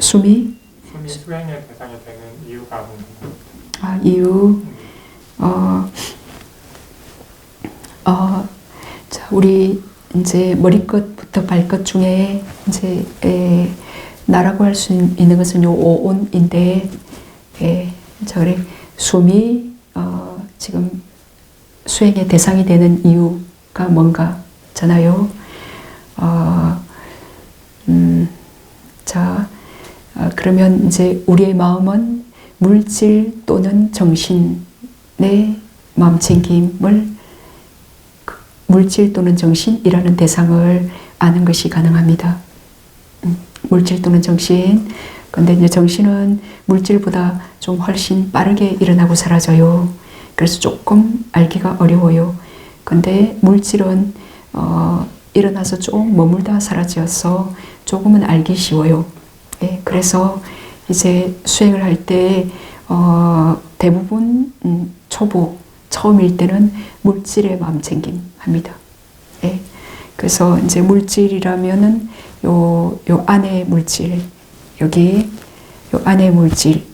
숨이 숨이 수행의 대상이 되는 이유가. 아, 이유 어, 어, 자, 우리 이제 머리끝부터 발끝 중에 이제 에, 나라고 할 수 있는 것은 요 오온인데 예, 자 그래 숨이 어, 지금 수행의 대상이 되는 이유가 뭔가잖아요. 어, 음, 자 어, 그러면 이제 우리의 마음은 물질 또는 정신의 마음 챙김을 그 물질 또는 정신이라는 대상을 아는 것이 가능합니다. 음, 물질 또는 정신. 근데 이제 정신은 물질보다 좀 훨씬 빠르게 일어나고 사라져요. 그래서 조금 알기가 어려워요. 근데 물질은 어, 일어나서 좀 머물다 사라져서 조금은 알기 쉬워요. 예, 그래서 이제 수행을 할때 어, 대부분 음, 초보 처음일 때는 물질의 마음 챙김 합니다. 예. 그래서 이제 물질이라면은 요, 요 안에 물질, 여기 요 안에 물질,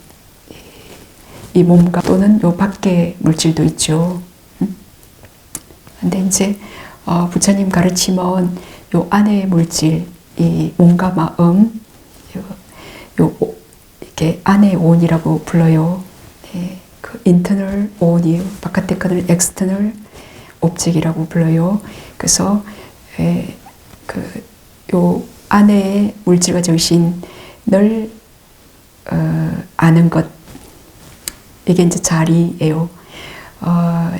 이 몸과 또는 요 밖에 물질도 있죠. 음? 근데 이제 어, 부처님 가르침은 요 안에 물질, 이 몸과 마음, 요, 요 오- 이렇게 안의 온이라고 불러요. 예, 그 internal 온이에요. 바깥에 거는 external object이라고 불러요. 그래서 예, 그요 안에 물질과 정신을 어, 아는 것 이게 이제 자리예요. 어,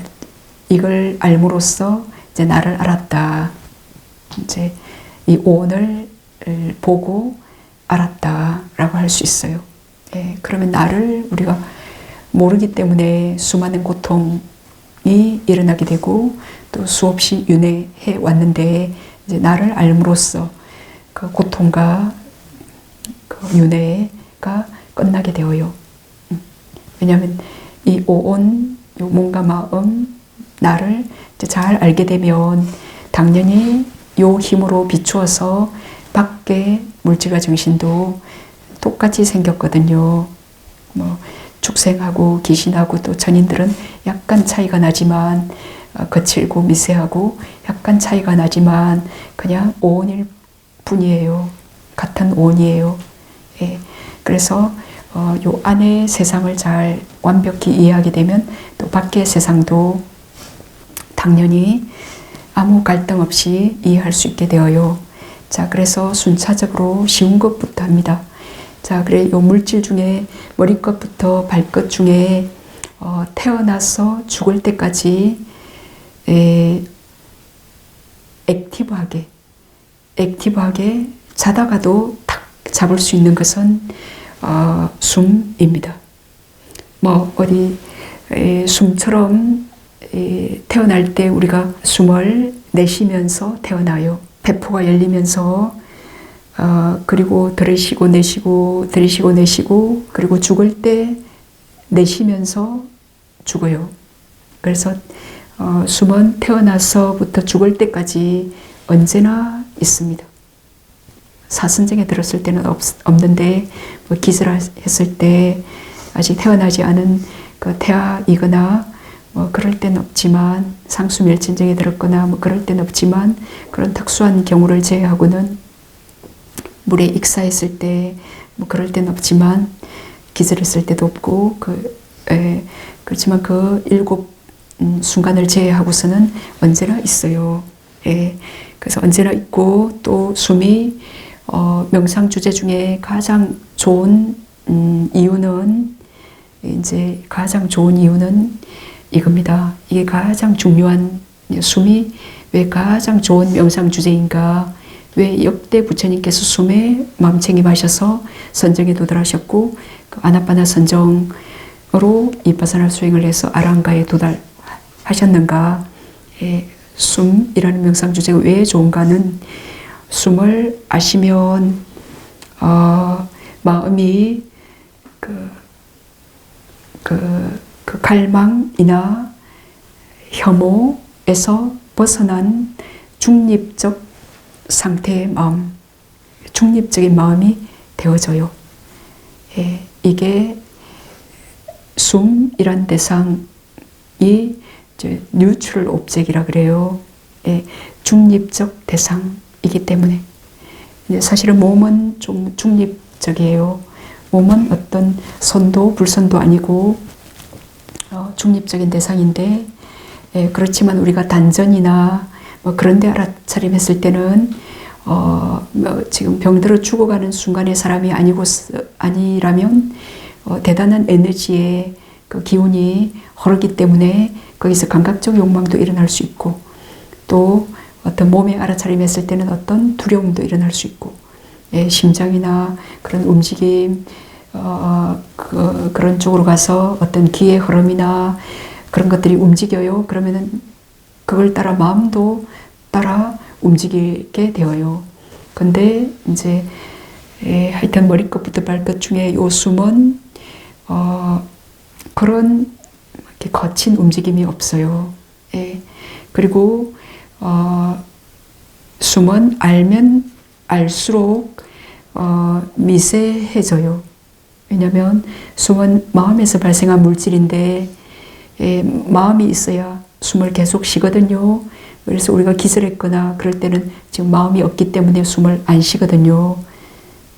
이걸 알므로써 이제 나를 알았다. 이제 이 온을 보고 알았다라고 할 수 있어요. 예, 그러면 나를 우리가 모르기 때문에 수많은 고통이 일어나게 되고 또 수없이 윤회해 왔는데 이제 나를 알므로써 그 고통과 그 윤회가 끝나게 되어요. 음. 왜냐하면 이 오온, 요 몸과 마음, 나를 잘 알게 되면 당연히 요 힘으로 비추어서 밖에 물질과 정신도 똑같이 생겼거든요. 뭐 축생하고 귀신하고 또 전인들은 약간 차이가 나지만 어, 거칠고 미세하고 약간 차이가 나지만 그냥 오온일 뿐이에요. 같은 오온이에요. 예. 그래서 어, 요 안의 세상을 잘 완벽히 이해하게 되면 또 밖의 세상도 당연히 아무 갈등 없이 이해할 수 있게 되어요. 자, 그래서 순차적으로 쉬운 것부터 합니다. 자, 그래 요 물질 중에 머리끝부터 발끝 중에 어, 태어나서 죽을 때까지 에, 액티브하게 액티브하게 자다가도 탁 잡을 수 있는 것은 어, 숨입니다. 뭐 어디 에, 숨처럼 에, 태어날 때 우리가 숨을 내쉬면서 태어나요. 배포가 열리면서 어, 그리고 들이쉬고 내쉬고 들이쉬고 내쉬고 그리고 죽을 때 내쉬면서 죽어요. 그래서 어, 숨은 태어나서부터 죽을 때까지 언제나 있습니다. 사선정에 들었을 때는 없, 없는데 뭐 기절했을 때 아직 태어나지 않은 그 태아이거나 뭐 그럴 땐 없지만 상수 멸진정에 들었거나 뭐 그럴 땐 없지만 그런 특수한 경우를 제외하고는 물에 익사했을 때 뭐 그럴 땐 없지만 기절했을 때도 없고 그 에, 그렇지만 그 일곱 음, 순간을 제외하고서는 언제나 있어요. 예. 그래서 언제나 있고 또 숨이 어, 명상 주제 중에 가장 좋은 음, 이유는 이제 가장 좋은 이유는 이겁니다. 이게 가장 중요한 숨이 왜 가장 좋은 명상 주제인가? 왜 역대 부처님께서 숨에 마음 챙김하셔서 선정에 도달하셨고 그 아나파나 선정으로 이파사나 수행을 해서 아랑가에 도달하셨는가? 예, 숨이라는 명상 주제가 왜 좋은가는 숨을 아시면 어, 마음이 그, 그, 그 갈망이나 혐오에서 벗어난 중립적 상태의 마음, 중립적인 마음이 되어져요. 예, 이게 숨이란 대상이 뉴트럴 옵젝이라 그래요. 예, 중립적 대상이기 때문에 사실은 몸은 좀 중립적이에요. 몸은 어떤 선도 불선도 아니고 어, 중립적인 대상인데 예, 그렇지만 우리가 단전이나 뭐 그런 데 알아차림했을 때는 어, 뭐 지금 병들어 죽어가는 순간의 사람이 아니고 아니라면 어, 대단한 에너지의 그 기운이 흐르기 때문에 거기서 감각적 욕망도 일어날 수 있고 또 어떤 몸에 알아차림했을 때는 어떤 두려움도 일어날 수 있고 예, 심장이나 그런 움직임 어, 그, 그런 쪽으로 가서 어떤 기의 흐름이나 그런 것들이 움직여요. 그러면은 그걸 따라 마음도 따라 움직이게 되어요. 근데 이제 에, 하여튼 머리끝부터 발끝 중에 요 숨은 어, 그런 이렇게 거친 움직임이 없어요. 예. 그리고 어, 숨은 알면 알수록 어, 미세해져요. 왜냐하면 숨은 마음에서 발생한 물질인데 예, 마음이 있어야 숨을 계속 쉬거든요. 그래서 우리가 기절했거나 그럴 때는 지금 마음이 없기 때문에 숨을 안 쉬거든요.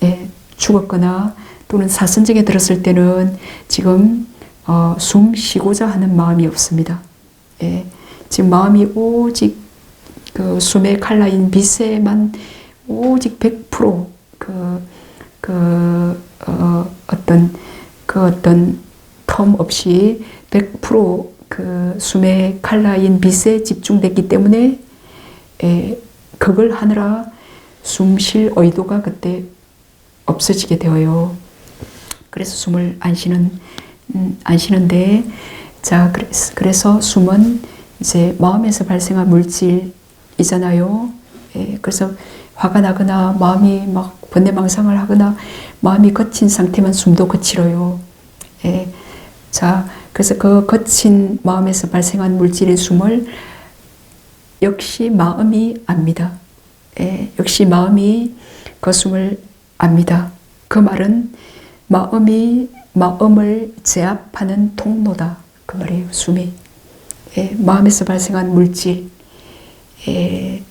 예, 죽었거나 또는 사선정에 들었을 때는 지금 어, 숨 쉬고자 하는 마음이 없습니다. 예, 지금 마음이 오직 그 숨의 칼라인 빛에만 오직 100%그 그 어, 어떤 그 어떤 텀 없이 100%그 숨의 칼라인 빛에 집중됐기 때문에 에, 그걸 하느라 숨 쉴 의도가 그때 없어지게 되어요. 그래서 숨을 안 쉬는 음, 안 쉬는데 자 그래서, 그래서 숨은 이제 마음에서 발생한 물질이잖아요. 예, 그래서 화가 나거나 마음이 막 번뇌망상을 하거나 마음이 거친 상태만 숨도 거칠어요. 예, 자 그래서 그 거친 마음에서 발생한 물질의 숨을 역시 마음이 압니다. 예, 역시 마음이 그 숨을 압니다. 그 말은 마음이 마음을 제압하는 통로다. 그 말이에요. 숨이. 예, 마음에서 발생한 물질. 예,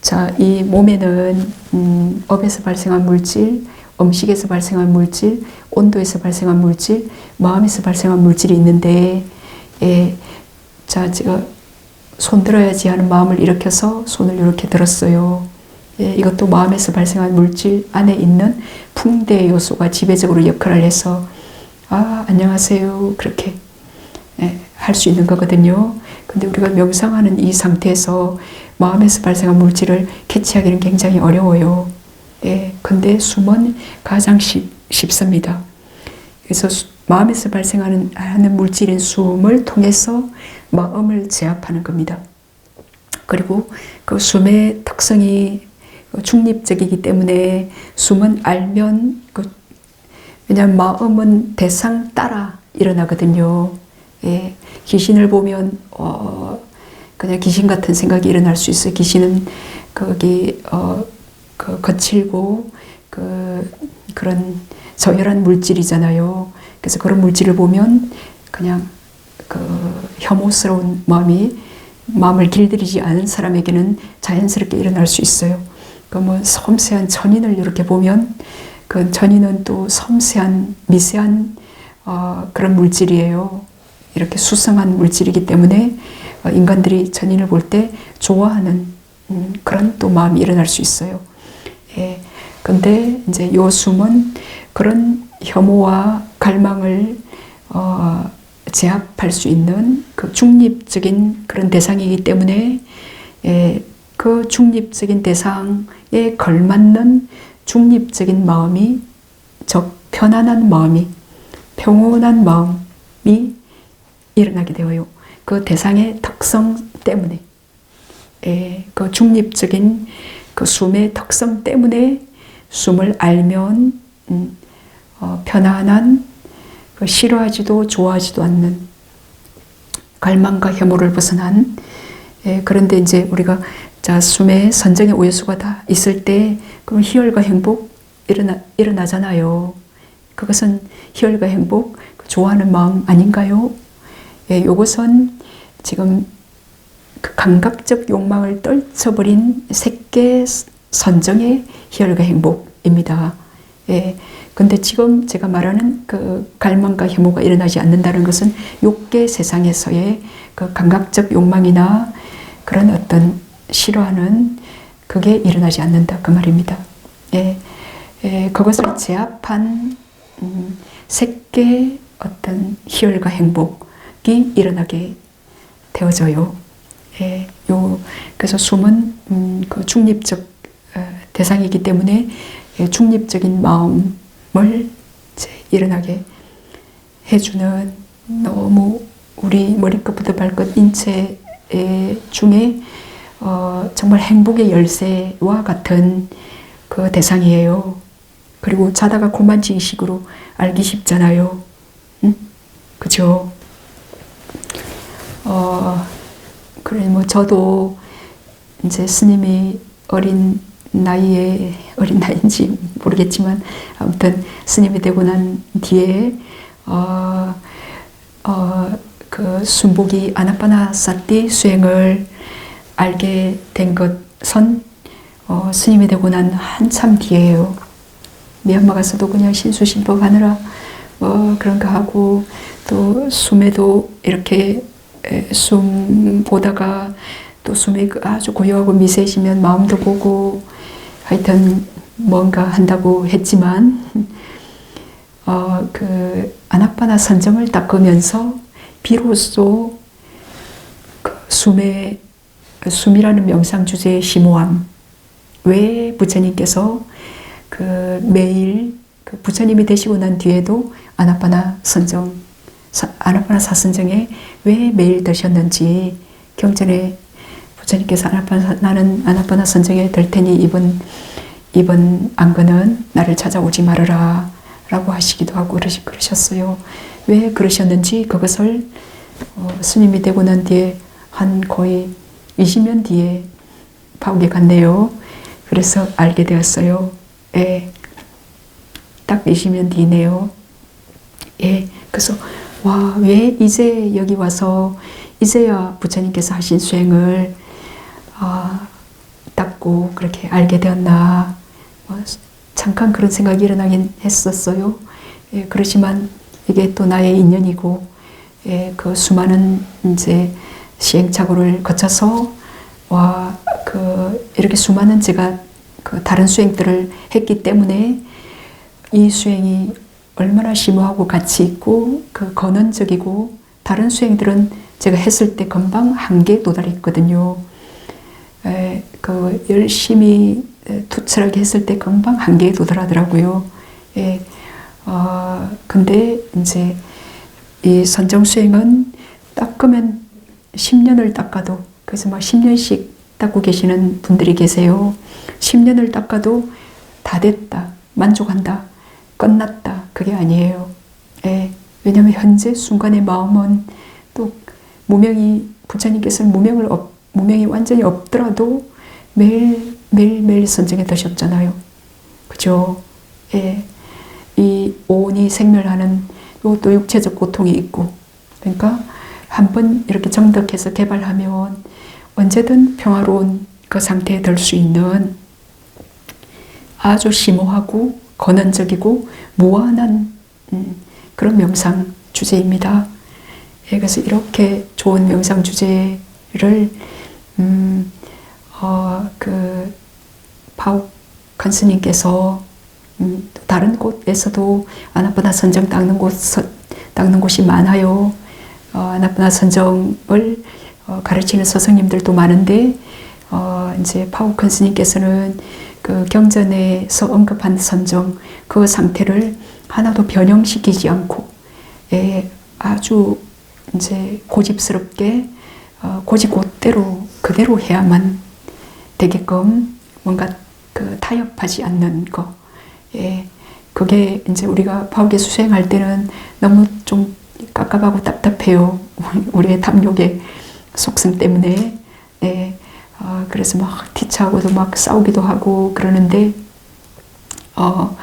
자, 이 몸에는 음, 업에서 발생한 물질, 음식에서 발생한 물질, 온도에서 발생한 물질, 마음에서 발생한 물질이 있는데, 예, 자, 제가 손 들어야지 하는 마음을 일으켜서 손을 이렇게 들었어요. 예, 이것도 마음에서 발생한 물질 안에 있는 풍대 요소가 지배적으로 역할을 해서 아 안녕하세요 그렇게 예, 할수 있는 거거든요. 근데 우리가 명상하는 이 상태에서 마음에서 발생한 물질을 캐치하기는 굉장히 어려워요. 예, 근데 숨은 가장 쉽, 쉽습니다. 그래서 수, 마음에서 발생하는 하는 물질인 숨을 통해서 마음을 제압하는 겁니다. 그리고 그 숨의 특성이 중립적이기 때문에 숨은 알면 그 왜냐하면 마음은 대상 따라 일어나거든요. 예, 귀신을 보면 어, 그냥 귀신 같은 생각이 일어날 수 있어요. 귀신은 거기 어, 그 거칠고 그 그런 저열한 물질이잖아요. 그래서 그런 물질을 보면 그냥 그 혐오스러운 마음이 마음을 길들이지 않은 사람에게는 자연스럽게 일어날 수 있어요. 그뭐 섬세한 천인을 이렇게 보면 그 천인은 또 섬세한 미세한 어, 그런 물질이에요. 이렇게 수상한 물질이기 때문에 어, 인간들이 천인을 볼 때 좋아하는 음, 그런 또 마음이 일어날 수 있어요. 예. 근데 이제 요 숨은 그런 혐오와 갈망을 어, 제압할 수 있는 그 중립적인 그런 대상이기 때문에 예, 그 중립적인 대상에 걸맞는 중립적인 마음이 적 편안한 마음이 평온한 마음이 일어나게 되어요. 그 대상의 특성 때문에 예, 그 중립적인 그 숨의 특성 때문에 숨을 알면 음, 어, 편안한 그 싫어하지도 좋아하지도 않는 갈망과 혐오를 벗어난 예, 그런데 이제 우리가 자 숨에 선정의 오요수가 다 있을 때 그럼 희열과 행복 일어나 일어나잖아요. 그것은 희열과 행복, 그 좋아하는 마음 아닌가요? 예, 이것은 지금 그 감각적 욕망을 떨쳐버린 색계 선정의 희열과 행복입니다. 예. 근데 지금 제가 말하는 그 갈망과 혐오가 일어나지 않는다는 것은 욕계 세상에서의 그 감각적 욕망이나 그런 어떤 싫어하는 그게 일어나지 않는다 그 말입니다. 예. 예, 그것을 제압한 음, 색계 어떤 희열과 행복이 일어나게 되어져요. 예, 요 그래서 숨은 음, 그 중립적 어, 대상이기 때문에 예, 중립적인 마음을 일어나게 해주는 너무 우리 머리끝부터 발끝 인체 중에 어, 정말 행복의 열쇠와 같은 그 대상이에요. 그리고 자다가 고만지식으로 알기 쉽잖아요. 응? 그죠? 어, 그래, 뭐, 저도 이제 스님이 어린 나이에, 어린 나이인지 모르겠지만, 아무튼 스님이 되고 난 뒤에, 어, 어, 그 순복이 아나파나사티 수행을 알게 된 것은 어, 스님이 되고 난 한참 뒤에요. 미얀마 가서도 그냥 신수신법 하느라 뭐 그런 거 하고 또 숨에도 이렇게 에, 숨 보다가 또 숨이 그 아주 고요하고 미세해지면 마음도 보고 하여튼 뭔가 한다고 했지만 어, 그 아나파나 선정을 닦으면서 비로소 그 숨의 숨이라는 명상 주제의 심오함 왜 부처님께서 그 매일 그 부처님이 되시고 난 뒤에도 아나파나 선정 사, 아나파나 사선정에 왜 매일 드셨는지 경전에 부처님께서 아나파나 나는 아나파나 선정에 들 테니 이번 이번 안건은 나를 찾아오지 말아라 라고 하시기도 하고 그러셨어요. 왜 그러셨는지 그것을 어, 스님이 되고 난 뒤에 한 거의 20년 뒤에 파옥에 갔네요. 그래서 알게 되었어요. 예. 딱 20년 뒤네요. 예. 그래서 와, 왜 이제 여기 와서 이제야 부처님께서 하신 수행을 아, 닦고 그렇게 알게 되었나. 어, 잠깐 그런 생각이 일어나긴 했었어요. 예, 그렇지만 이게 또 나의 인연이고, 예, 그 수많은 이제 시행착오를 거쳐서, 와, 그, 이렇게 수많은 제가 그 다른 수행들을 했기 때문에 이 수행이 얼마나 심오하고 가치 있고, 그 건원적이고, 다른 수행들은 제가 했을 때 금방 한계에 도달했거든요. 에, 그 열심히 투철하게 했을 때 금방 한계에 도달하더라고요. 예, 어, 근데 이제 이 선정 수행은 닦으면 10년을 닦아도 그래서 막 10년씩 닦고 계시는 분들이 계세요. 10년을 닦아도 다 됐다, 만족한다, 끝났다 그게 아니에요. 예, 왜냐하면 현재 순간의 마음은 또 무명이 부처님께서는 무명을 없, 무명이 완전히 없더라도 매일 매일 매일 선정에 드셨잖아요. 그죠? 예. 이 오온이 생멸하는 이것도 육체적 고통이 있고 그러니까 한 번 이렇게 정덕해서 개발하면 언제든 평화로운 그 상태에 들 수 있는 아주 심오하고 건원적이고 무한한 음, 그런 명상 주제입니다. 예, 그래서 이렇게 좋은 명상 주제를 음, 어, 그 파옥 간스님께서 음, 다른 곳에서도 아나파나 선정 닦는 곳 닦는 곳이 많아요. 어, 아나파나 선정을 어, 가르치는 스승님들도 많은데 어, 이제 파옥 간스님께서는 그 경전에서 언급한 선정 그 상태를 하나도 변형시키지 않고 예, 아주 이제 고집스럽게 어, 고집 곧대로 그대로 해야만 되게끔 뭔가 그 타협하지 않는 거. 예. 그게 이제 우리가 파괴 수행할 때는 너무 좀 깝깝하고 답답해요. 우리의 탐욕의 속성 때문에. 예. 어, 그래서 막 티차하고도 막 싸우기도 하고 그러는데, 어,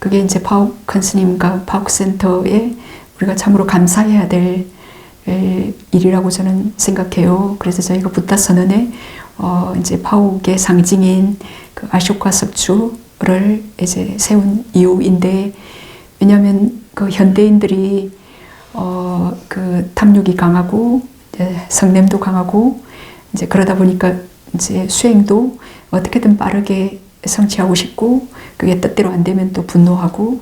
그게 이제 파옥한 스님과 파옥센터에 우리가 참으로 감사해야 될 에, 일이라고 저는 생각해요. 그래서 저희가 부타 선언에 어, 이제 파옥의 상징인 그 아쇼카 섭주를 이제 세운 이유인데 왜냐하면 그 현대인들이 어, 그 탐욕이 강하고 성냄도 강하고 이제 그러다 보니까 이제 수행도 어떻게든 빠르게 성취하고 싶고 그게 뜻대로 안 되면 또 분노하고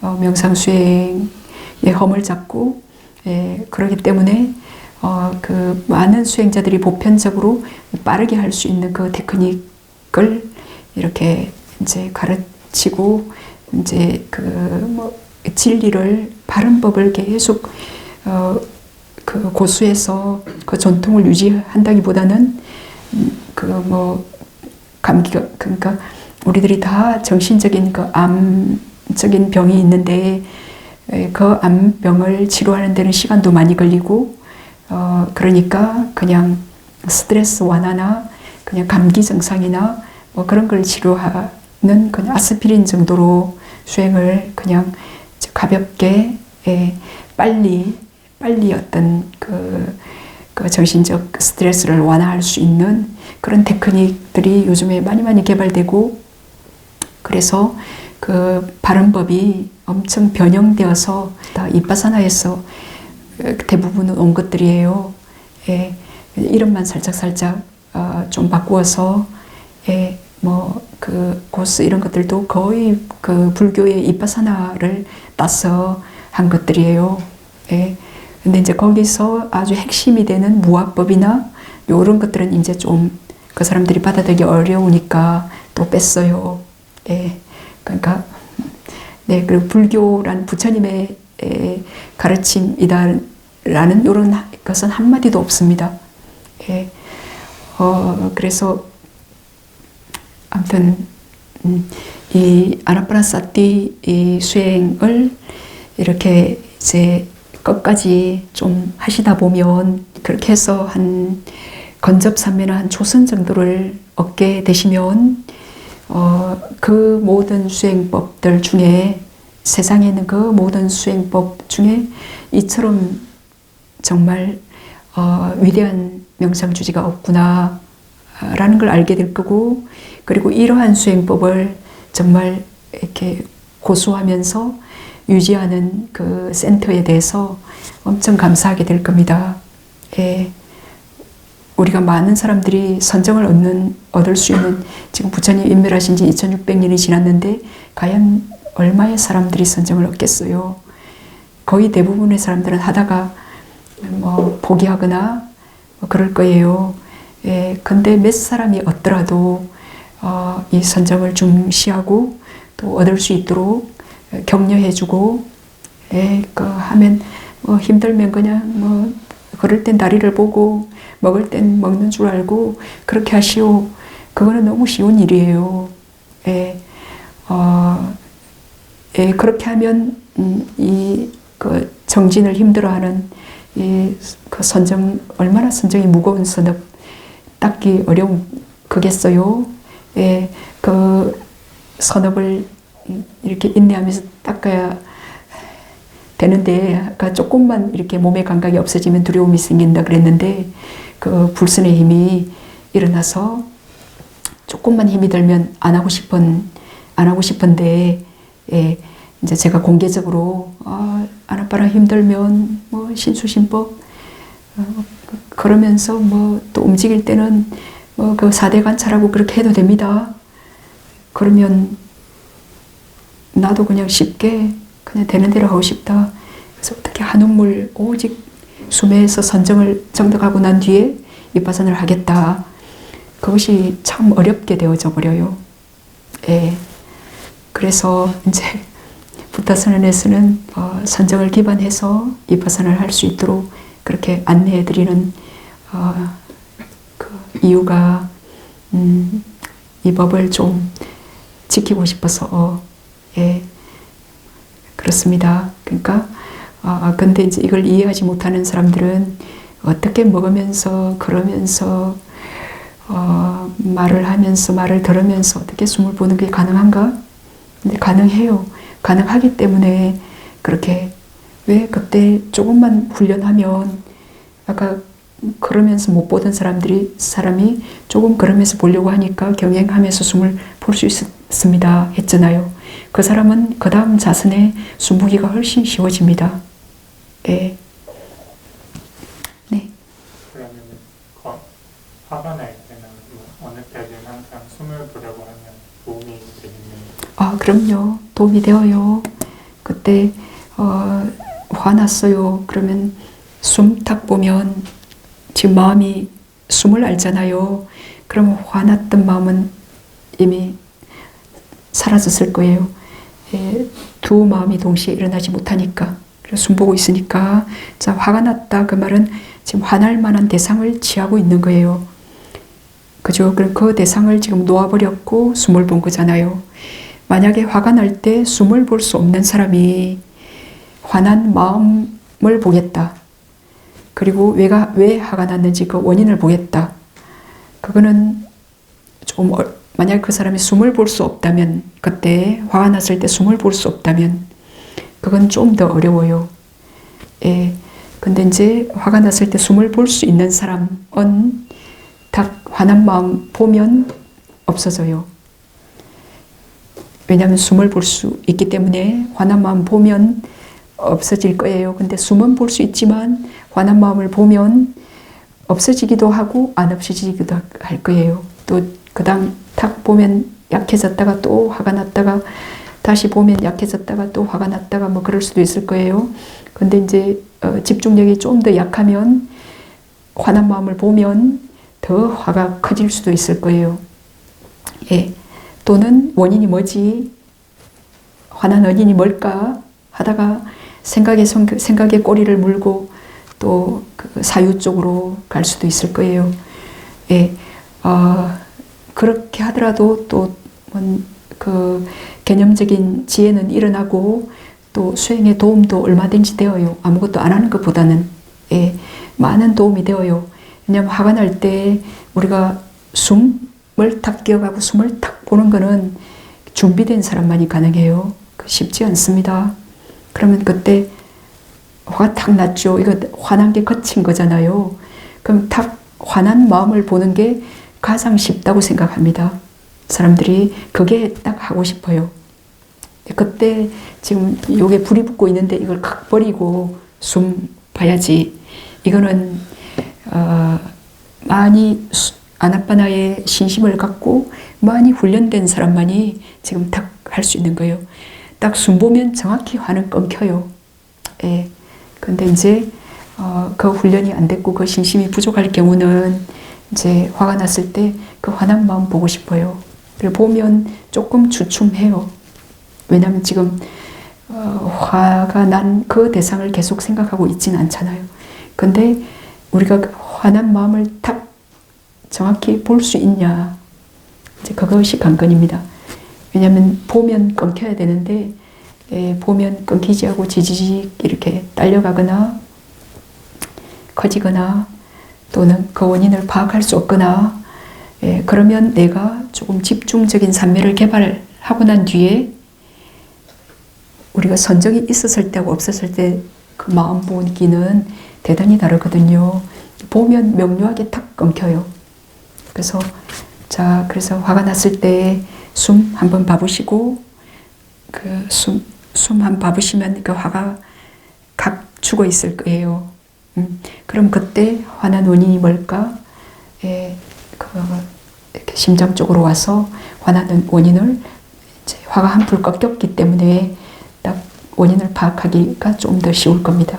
어, 명상 수행에 험을 잡고 예, 그러기 때문에 어, 그 많은 수행자들이 보편적으로 빠르게 할 수 있는 그 테크닉을 이렇게 이제 가르치고 이제 그 뭐 진리를 바른 법을 계속 어, 그 고수해서 그 전통을 유지한다기보다는 그 뭐 감기가 그러니까 우리들이 다 정신적인 그 암적인 병이 있는데 에, 그 암병을 치료하는 데는 시간도 많이 걸리고 어 그러니까 그냥 스트레스 완화나 그냥 감기 증상이나 뭐 그런 걸 치료하는 그냥 아스피린 정도로 수행을 그냥 가볍게 예, 빨리 빨리 어떤 그, 그 정신적 스트레스를 완화할 수 있는 그런 테크닉들이 요즘에 많이 많이 개발되고 그래서 그 발음법이 엄청 변형되어서 다 이빠사나에서 대부분은 온 것들이에요. 예, 이름만 살짝 살짝 어, 좀 바꾸어서 예, 뭐그 고스 이런 것들도 거의 그 불교의 이빠사나를 따서 한 것들이에요. 예. 근데 이제 거기서 아주 핵심이 되는 무화법이나 요런 것들은 이제 좀 그 사람들이 받아들이기 어려우니까 또 뺐어요. 예. 그러니까 네, 그리고 불교란 부처님의 에, 가르침이다라는 이런 것은 한마디도 없습니다. 예. 어, 그래서 아무튼 음, 이 아나파나사티 이 수행을 이렇게 이제 끝까지 좀 하시다 보면 그렇게 해서 한 건접삼매나 한 초선 정도를 얻게 되시면 어, 그 모든 수행법들 중에 세상에 있는 그 모든 수행법 중에 이처럼 정말 어, 위대한 명상 주지가 없구나 라는 걸 알게 될 거고 그리고 이러한 수행법을 정말 이렇게 고수하면서 유지하는 그 센터에 대해서 엄청 감사하게 될 겁니다. 예. 우리가 많은 사람들이 선정을 얻는, 얻을 수 있는 지금 부처님 인멸하신 지 2600년이 지났는데 과연 얼마의 사람들이 선정을 얻겠어요. 거의 대부분의 사람들은 하다가 뭐 포기하거나 뭐 그럴 거예요. 예, 근데 몇 사람이 얻더라도 어, 이 선정을 중시하고 또 얻을 수 있도록 격려해주고 예, 그 하면 뭐 힘들면 그냥 뭐 걸을 땐 다리를 보고 먹을 땐 먹는 줄 알고 그렇게 하시오. 그거는 너무 쉬운 일이에요. 예, 어, 예, 그렇게 하면 음, 이그 정진을 힘들어하는 이 그 선정 얼마나 선정이 무거운 선업 닦기 어려운 그겠어요. 예, 그 선업을 이렇게 인내하면서 닦아야 되는데 아까 조금만 이렇게 몸의 감각이 없어지면 두려움이 생긴다 그랬는데 그 불순의 힘이 일어나서 조금만 힘이 들면 안 하고 싶은 안 하고 싶은데 예, 이제 제가 공개적으로 아, 아나빠라 힘들면 뭐 신수신법 어, 그러면서 뭐 또 움직일 때는 뭐그 사대 관찰하고 그렇게 해도 됩니다. 그러면 나도 그냥 쉽게 그냥 되는 대로 하고 싶다. 그래서 어떻게 한우물 오직 수매에서 선정을 정득하고 난 뒤에 입바선을 하겠다. 그것이 참 어렵게 되어져 버려요. 예. 그래서 이제 부타선언에서는 어, 선정을 기반해서 입바선을 할 수 있도록 그렇게 안내해 드리는 어, 그 이유가 음, 이 법을 좀 지키고 싶어서 예. 그렇습니다. 그러니까 아 근데 이제 이걸 이해하지 못하는 사람들은 어떻게 먹으면서 그러면서 어, 말을 하면서 말을 들으면서 어떻게 숨을 보는 게 가능한가? 근데 가능해요. 가능하기 때문에 그렇게 왜 그때 조금만 훈련하면 아까 걸으면서 못 보던 사람들이 사람이 조금 걸으면서 보려고 하니까 경행하면서 숨을 볼 수 있습니다 했잖아요. 그 사람은 그 다음 자선에 숨보기가 훨씬 쉬워집니다. 예. 네. 그러면 거, 화가 날 때나 뭐 어느 때든 항상 숨을 보려고 하면 도움이 되겠네요. 아, 그럼요. 도움이 되어요. 그때, 어, 화났어요. 그러면 숨 탁 보면 지금 마음이 숨을 알잖아요. 그러면 화났던 마음은 이미 사라졌을 거예요. 예, 두 마음이 동시에 일어나지 못하니까. 그래서 숨 보고 있으니까. 자, 화가 났다. 그 말은 지금 화날 만한 대상을 취하고 있는 거예요. 그죠? 그럼 그 대상을 지금 놓아버렸고 숨을 본 거잖아요. 만약에 화가 날 때 숨을 볼 수 없는 사람이 화난 마음을 보겠다. 그리고 왜가, 왜 화가 났는지 그 원인을 보겠다. 그거는 좀, 어, 만약 그 사람이 숨을 볼 수 없다면, 그때 화가 났을 때 숨을 볼 수 없다면, 그건 좀 더 어려워요. 예. 근데 이제 화가 났을 때 숨을 볼 수 있는 사람은 딱 화난 마음 보면 없어져요. 왜냐하면 숨을 볼 수 있기 때문에 화난 마음 보면 없어질 거예요. 근데 숨은 볼 수 있지만 화난 마음을 보면 없어지기도 하고 안 없어지기도 할 거예요. 또 그 다음 탁 보면 약해졌다가 또 화가 났다가 다시 보면 약해졌다가 또 화가 났다가 뭐 그럴 수도 있을 거예요. 근데 이제 어, 집중력이 좀 더 약하면 화난 마음을 보면 더 화가 커질 수도 있을 거예요. 예. 또는 원인이 뭐지? 화난 원인이 뭘까? 하다가 생각에 성- 생각에 꼬리를 물고 또 그 사유 쪽으로 갈 수도 있을 거예요. 예. 어, 그렇게 하더라도 또 그 개념적인 지혜는 일어나고 또 수행에 도움도 얼마든지 되어요. 아무것도 안 하는 것보다는 예, 많은 도움이 되어요. 왜냐하면 화가 날 때 우리가 숨을 탁 끼어가고 숨을 탁 보는 거는 준비된 사람만이 가능해요. 그 쉽지 않습니다. 그러면 그때 화가 탁 났죠. 이거 화난 게 거친 거잖아요. 그럼 탁 화난 마음을 보는 게 가장 쉽다고 생각합니다. 사람들이 그게 딱 하고 싶어요. 그때 지금 요게 불이 붙고 있는데 이걸 칵 버리고 숨 봐야지. 이거는 어, 많이 수- 아나빠나의 신심을 갖고 많이 훈련된 사람만이 지금 딱 할 수 있는 거예요. 딱 숨 보면 정확히 화는 끊겨요. 예. 근데 이제 어, 그 훈련이 안 됐고 그 신심이 부족할 경우는 이제 화가 났을 때 그 화난 마음 보고 싶어요. 그리고 보면 조금 주춤해요. 왜냐하면 지금 어, 화가 난 그 대상을 계속 생각하고 있진 않잖아요. 근데 우리가 그 화난 마음을 딱 정확히 볼 수 있냐. 이제 그것이 관건입니다. 왜냐하면 보면 끊겨야 되는데 예, 보면 끊기지 않고 지지직 이렇게 딸려가거나 커지거나 또는 그 원인을 파악할 수 없거나 예, 그러면 내가 조금 집중적인 산매를 개발하고 난 뒤에 우리가 선정이 있었을 때하고 없었을 때 그 마음 보기는 대단히 다르거든요. 보면 명료하게 탁 끊겨요. 그래서 자 그래서 화가 났을 때 숨 한번 봐보시고 그 숨 숨 한 봐보시면 그 화가 각 죽어 있을 거예요. 음, 그럼 그때 화난 원인이 뭘까? 예, 그 심장 쪽으로 와서 화나는 원인을 화가 한풀 꺾였기 때문에 딱 원인을 파악하기가 좀 더 쉬울 겁니다.